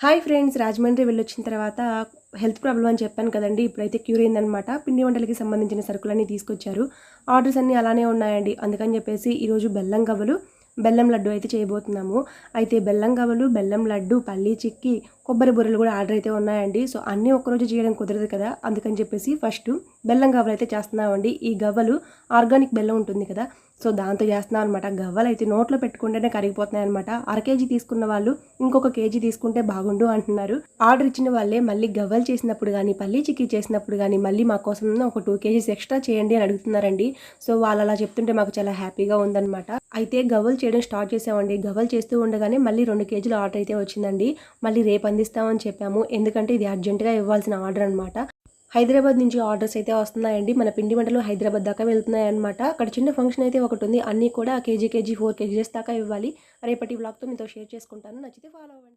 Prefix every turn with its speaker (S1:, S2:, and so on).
S1: Hi friends Rajahmundry వెళ్ళొచ్చిన తర్వాత health problem అని చెప్పాను కదండి. ఇప్పుడైతే క్యూర్ అయిందనమాట పిండి వంటలకి సంబంధించిన సరుకులన్నీ తీసుకొచ్చారు. ఆర్డర్స్ అన్నీ అలానే ఉన్నాయండి. అందుకని చెప్పేసి ఈరోజు బెల్లం గవ్వలు బెల్లం లడ్డు అయితే చేయబోతున్నాము. అయితే బెల్లం గవ్వలు బెల్లం లడ్డు పల్లీ చిక్కి కొబ్బరి బుర్రలు కూడా ఆర్డర్ అయితే ఉన్నాయండి. సో అన్నీ ఒకరోజు చేయడం కుదరదు కదా. అందుకని చెప్పేసి ఫస్ట్ బెల్లం గవ్వలు అయితే చేస్తున్నామండి. ఈ గవ్వలు ఆర్గానిక్ బెల్లం ఉంటుంది కదా. సో దాంతో చేస్తున్నాం అనమాట గవ్వలు అయితే నోట్లో పెట్టుకుంటేనే కరిగిపోతున్నాయి అనమాట అర కేజీ తీసుకున్న వాళ్ళు ఇంకొక కేజీ తీసుకుంటే బాగుండు అంటున్నారు. ఆర్డర్ ఇచ్చిన వాళ్ళే మళ్ళీ గవ్వలు చేసినప్పుడు కానీ పల్లీ చిక్కీ చేసినప్పుడు కానీ మళ్ళీ మా కోసం ఒక టూ కేజీస్ ఎక్స్ట్రా చేయండి అని అడుగుతున్నారండి. సో వాళ్ళు అలా చెప్తుంటే మాకు చాలా హ్యాపీగా ఉందన్నమాట. అయితే గవ్వలు చేయడం స్టార్ట్ చేసామండి. గవ్వలు చేస్తూ ఉండగానే మళ్ళీ రెండు కేజీలు ఆర్డర్ అయితే వచ్చిందండి. మళ్ళీ రేపు అందిస్తామని చెప్పాము. ఎందుకంటే ఇది అర్జెంటుగా ఇవ్వాల్సిన ఆర్డర్ అనమాట హైదరాబాద్ నుంచి ఆర్డర్స్ అయితే వస్తున్నాయండి. మన పిండి వంటలు హైదరాబాద్ దాకా వెళ్తున్నాయి అనమాట అక్కడ చిన్న ఫంక్షన్ అయితే ఒకటి ఉంది. అన్నీ కూడా కేజీ కేజీ ఫోర్ కేజీస్ దాకా ఇవ్వాలి. రేపటి బ్లాగ్తో మీతో షేర్ చేసుకుంటాను. నచ్చితే ఫాలో అవ్వండి.